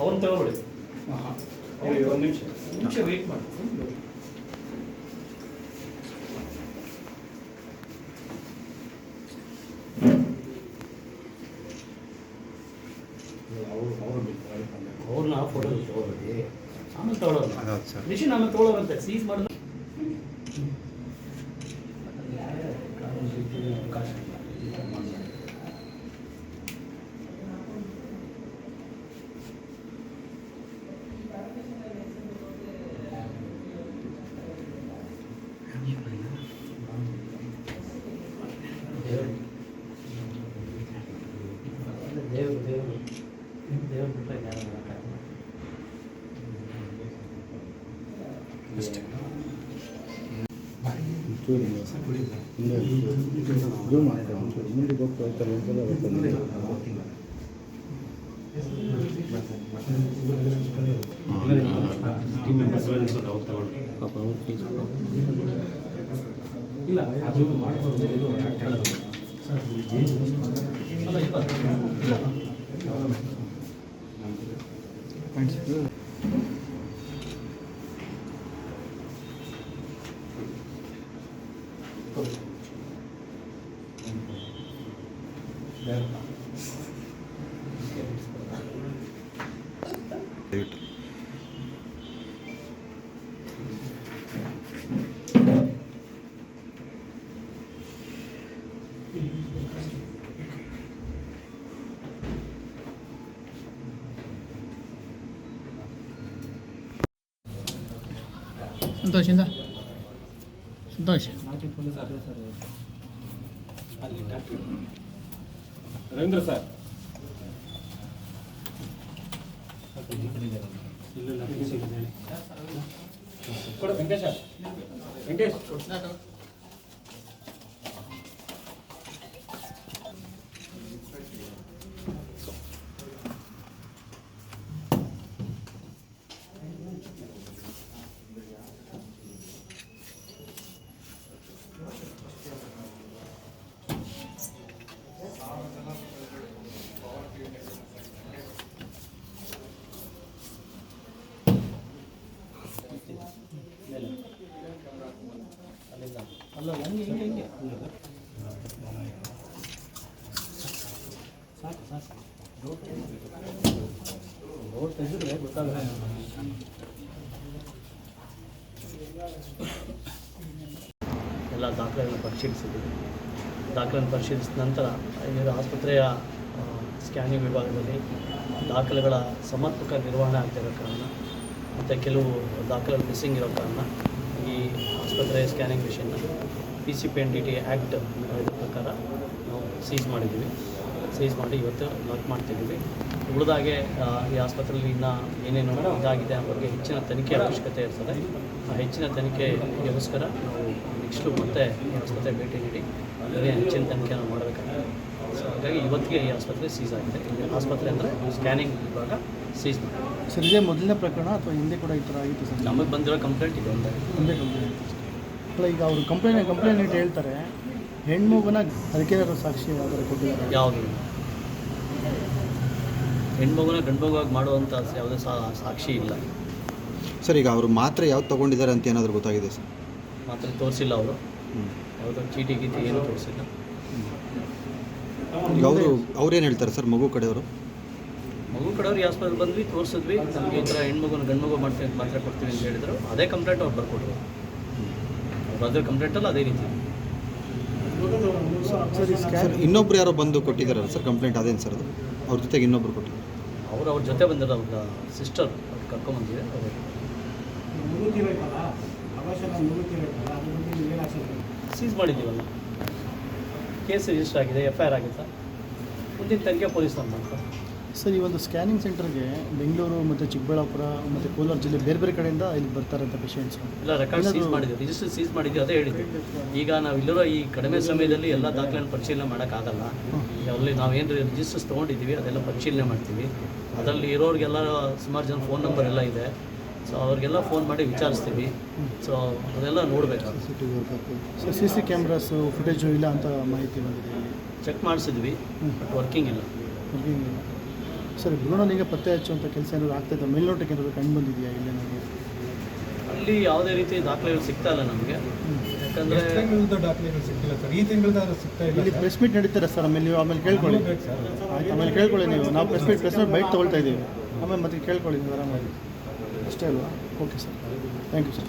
ಅವ್ನು ತಗೊಬಿಡಿ ಒಂದು ನಿಮಿಷ ನಿಮಿಷ ವೆಯ್ಟ್ ಮಾಡಿ ಅವ್ರನ್ನ ಫೋಟೋ ತಗೊಳ್ಬೇಡಿ ಆಮೇಲೆ ತಗೊಳ್ಳೋದು ಮಿಷಿನ್ ಆಮೇಲೆ ತಗೊಳ್ಳೋದಂತೆ ಸೀಸ್ ಮಾಡಿದ್ರೆ ದೇವರು ದೇವರು ದೇವ್ರ ಬಿಟ್ಟರೆ ಜ್ಞಾನ ಮಾಡೋಕ್ಕಾಗಲ್ಲ. ಅಷ್ಟೇ. ಇಲ್ಲ ಅದು ಮಾಡ್ಬೋದು ಇದು ಹೇಳೋದು. ಅಲ್ಲ, ಇಲ್ಲ. ದಯವಿಟ್ಟು సంతోషిందా సంతోష్ రవీంద్ర సార్ వెంకటేష్ వెంకటేష్ ಅಲ್ಲ ಹಂಗೆ ಹಿಂಗೆ ಹಿಂಗೆ ಸಾಕು ಸಾಕು ರೋಡ್ ತೆಗೆದ್ರೆ ಗೊತ್ತಾಗಲ್ಲ ಎಲ್ಲ ದಾಖಲೆಗಳನ್ನು ಪರಿಶೀಲಿಸಿದ್ದೀವಿ ದಾಖಲೆಯನ್ನು ಪರಿಶೀಲಿಸಿದ ನಂತರ ಆಸ್ಪತ್ರೆಯ ಸ್ಕ್ಯಾನಿಂಗ್ ವಿಭಾಗದಲ್ಲಿ ದಾಖಲೆಗಳ ಸಮರ್ಪಕ ನಿರ್ವಹಣೆ ಆಗ್ತಿರೋ ಕಾರಣ, ಮತ್ತು ಕೆಲವು ದಾಖಲೆಗಳು ಮಿಸ್ಸಿಂಗ್ ಇರೋ ಕಾರಣ ಈ ಆಸ್ಪತ್ರೆಯ scanning machine P C P N D T act ಪ್ರಕಾರ ನಾವು ಸೀಸ್ ಮಾಡಿದ್ದೀವಿ. ಸೀಸ್ ಮಾಡಿ ಇವತ್ತು ವರ್ಕ್ ಮಾಡ್ತಿದ್ದೀವಿ. ಉಳಿದಾಗೆ ಈ ಆಸ್ಪತ್ರೆಯಲ್ಲಿ ಇನ್ನೂ ಏನೇನು ಇದಾಗಿದೆ ಅನ್ನೋ ಬಗ್ಗೆ ಹೆಚ್ಚಿನ ತನಿಖೆ ಅವಶ್ಯಕತೆ ಇರ್ತದೆ. ಆ ಹೆಚ್ಚಿನ ತನಿಖೆಗೋಸ್ಕರ ನಾವು ನೆಕ್ಸ್ಟು ಮತ್ತೆ ಈ ಆಸ್ಪತ್ರೆ ಭೇಟಿ ನೀಡಿ ಅದೇ ಹೆಚ್ಚಿನ ತನಿಖೆಯನ್ನು ಮಾಡಬೇಕಾಗಿದೆ ಸೊ ಹಾಗಾಗಿ ಇವತ್ತಿಗೆ ಈ ಆಸ್ಪತ್ರೆ ಸೀಸ್ ಆಗಿದೆ. ಆಸ್ಪತ್ರೆ ಅಂದರೆ ಸ್ಕ್ಯಾನಿಂಗ್ ವಿಭಾಗ ಸೀಸ್ ಮಾಡಿ. ಸರ್ ಇದೇ ಮೊದಲನೇ ಪ್ರಕರಣ ಅಥವಾ ಹಿಂದೆ ಕೂಡ ಈ ಥರ ಆಗಿತ್ತು ಸರ್? ನಮಗೆ ಬಂದಿರೋ ಕಂಪ್ಲೇಂಟ್ ಇದೆ ಒಂದೇ ಕಂಪ್ಲೇಂಟ್ ಅಲ್ಲ ಈಗ ಅವರು ಕಂಪ್ಲೇಂಟ್ ಕಂಪ್ಲೇಂಟ್ ಇಟ್ಟು ಹೇಳ್ತಾರೆ. ಹೆಣ್ಮಗುನ ಅದಕ್ಕೆ ಸಾಕ್ಷಿ ಯಾವ್ದಾರು ಕೊಟ್ಟಿದ್ದಾರೆ. ಯಾವುದು? ಹೆಣ್ಮಗುನ ಗಂಡ್ಮಗುವಾಗಿ ಮಾಡುವಂಥ ಯಾವುದೇ ಸಾ ಸಾಕ್ಷಿ ಇಲ್ಲ. ಸರ್ ಈಗ ಅವರು ಮಾತ್ರ ಯಾವ್ದು ತೊಗೊಂಡಿದ್ದಾರೆ ಅಂತ ಏನಾದರೂ ಗೊತ್ತಾಗಿದೆ ಸರ್? ಮಾತ್ರ ತೋರಿಸಿಲ್ಲ ಅವರು. ಹ್ಞೂ ಯಾವುದೋ ಚೀಟಿ ಗೀಟಿ ಏನು ತೋರಿಸಿಲ್ಲ. ಈಗ ಅವರು ಅವ್ರೇನು ಹೇಳ್ತಾರೆ ಸರ್ ಮಗು ಕಡೆಯವರು? ಮಗು ಕಡೆಯವ್ರು ಯಾವ ಆಸ್ಪತ್ರೆಗೆ ಬಂದ್ವಿ ತೋರಿಸಿದ್ವಿ. ನಮಗೆ ಈ ಥರ ಹೆಣ್ಮಗುನ ಗಂಡ್ಮಗು ಮಾಡ್ತೀವಿ ಅಂತ ಮಾತ್ರ ಕೊಡ್ತೀನಿ ಅಂತ ಹೇಳಿದ್ರು. ಅದೇ ಕಂಪ್ಲೇಂಟ್ ಅವ್ರು ಬರ್ಕೊಟ್ರು. ಅವ್ರು ಕಂಪ್ಲೇಂಟ್ ಅಲ್ಲ ಅದೇ ರೀತಿ. ಸರ್ ಇನ್ನೊಬ್ರು ಯಾರೋ ಬಂದು ಕೊಟ್ಟಿದ್ದಾರಲ್ಲ ಸರ್ ಕಂಪ್ಲೇಂಟ್ ಅದೇನು ಸರ್ ಅದು? ಅವ್ರ ಜೊತೆಗೆ ಇನ್ನೊಬ್ರು ಕೊಟ್ಟಿದ್ದಾರೆ. ಅವ್ರು ಅವ್ರ ಜೊತೆ ಬಂದಿರೋ ಅವ್ರ ಸಿಸ್ಟರ್ ಅವ್ರು ಕರ್ಕೊಂಬಂದಿದೆ ಸೀಸ್ ಮಾಡಿದ್ದೀವಲ್ಲ? ಕೇಸ್ ರಿಜಿಸ್ಟರ್ ಆಗಿದೆ ಎಫ್ ಐ ಆರ್ ಆಗಿದೆ. ಮುಂದಿನ ತನಿಖೆ ಪೊಲೀಸ್ನವ್ರು ಮಾಡ್ತಾರೆ. ಸರ್ ಈ ಒಂದು ಸ್ಕ್ಯಾನಿಂಗ್ ಸೆಂಟರ್ಗೆ ಬೆಂಗಳೂರು ಮತ್ತು ಚಿಕ್ಕಬಳ್ಳಾಪುರ ಮತ್ತು ಕೋಲಾರ ಜಿಲ್ಲೆ ಬೇರೆ ಬೇರೆ ಕಡೆಯಿಂದ ಇಲ್ಲಿ ಬರ್ತಾರೆ ಅಂತ ಪೇಷಂಟ್ಸ್ ಎಲ್ಲ ರೆಕಾರ್ಡ್ ಸೀಸ್ ಮಾಡಿದ್ದೀವಿ ರಿಜಿಸ್ಟರ್ ಸೀಸ್ ಮಾಡಿದ್ದೀವಿ ಅದೇ ಹೇಳಿದ್ವಿ. ಈಗ ನಾವು ಇಲ್ಲಿರೋ ಈ ಕಡಿಮೆ ಸಮಯದಲ್ಲಿ ಎಲ್ಲ ದಾಖಲೆಯನ್ನು ಪರಿಶೀಲನೆ ಮಾಡೋಕ್ಕಾಗಲ್ಲ ಅಲ್ಲಿ ನಾವೇನು ರಿಜಿಸ್ಟರ್ಸ್ ತೊಗೊಂಡಿದ್ದೀವಿ ಅದೆಲ್ಲ ಪರಿಶೀಲನೆ ಮಾಡ್ತೀವಿ. ಅದರಲ್ಲಿ ಇರೋರಿಗೆಲ್ಲ ಸುಮಾರು ಜನ ಫೋನ್ ನಂಬರ್ ಎಲ್ಲ ಇದೆ. ಸೊ ಅವ್ರಿಗೆಲ್ಲ ಫೋನ್ ಮಾಡಿ ವಿಚಾರಿಸ್ತೀವಿ. ಸೊ ಅದೆಲ್ಲ ನೋಡಬೇಕು. C C C cameras footage ಇಲ್ಲ ಅಂತ ಮಾಹಿತಿ ಬಂದಿದೆ. ಚೆಕ್ ಮಾಡಿಸಿದ್ವಿ ಬಟ್ ವರ್ಕಿಂಗ್ ಇಲ್ಲ. ವರ್ಕಿಂಗ್ ಇಲ್ಲ. ಸರ್ ಭ್ರೂಣಲಿಂಗ ಪತ್ತೆ ಹಚ್ಚುವಂಥ ಕೆಲಸ ಏನಾದ್ರು ಆಗ್ತಾಯಿದ್ದ ಮೇಲ್ನೋಟಕ್ಕೆ ಏನಾದರೂ ಕಂಡು ಬಂದಿದೆಯಾ ಇಲ್ಲೇನಾದ್ರು ಅಲ್ಲಿ ಯಾವುದೇ ರೀತಿ ದಾಖಲೆಗಳು ಸಿಗ್ತಾ ಇಲ್ಲ ನಮಗೆ. ಯಾಕಂದರೆ ಎಷ್ಟು ತಿಂಗಳದ್ದು ದಾಖಲೆಗಳು ಸಿಕ್ಕಿಲ್ಲ ಸರ್? ಈ ತಿಂಗಳದಾದ್ರೂ ಸಿಗ್ತಾ ಇಲ್ಲ ಇಲ್ಲಿ ಪ್ರೆಸ್ ಮೀಟ್ ನಡೀತಾರೆ ಸರ್ ಆಮೇಲೆ ನೀವು ಆಮೇಲೆ ಕೇಳ್ಕೊಳ್ಳಿ. ಸರ್. ಆಯ್ತು ಆಮೇಲೆ ಕೇಳ್ಕೊಳ್ಳಿ ನೀವು. ನಾವು press meet press meet bite ತೊಗೊಳ್ತಾ ಇದ್ದೀವಿ. ಆಮೇಲೆ ಮತ್ತೆ ಕೇಳ್ಕೊಳ್ಳಿ ನೀವು ಆರಾಮಾಗಿ. ಅಷ್ಟೇ ಅಲ್ವಾ? Okay sir thank you sir